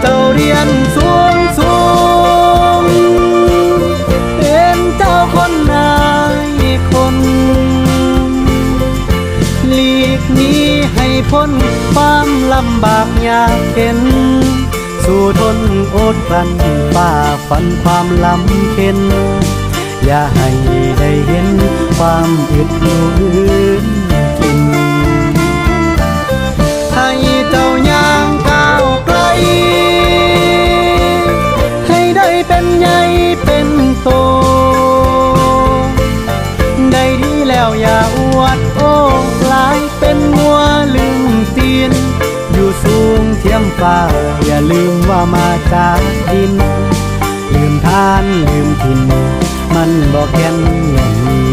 เต้าเรียนสูงสูงเป็นเจ้าคนนายคน หลีกนี้ให้พ้นความลำบากยากเข็น สู่ทนอดกลั้นป่าฟันความลำเค็น อย่าให้ได้เห็นความอึดอยู่อ เป็นใหญ่เป็นโต ได้ดีแล้วอย่าอวดโอ้กลายเป็นมัวลืมตีน อยู่สูงเทียมฟ้า อย่าลืมว่ามาจากดิน ลืมทานลืมถิ่นมันบอกแก่นอย่างนาน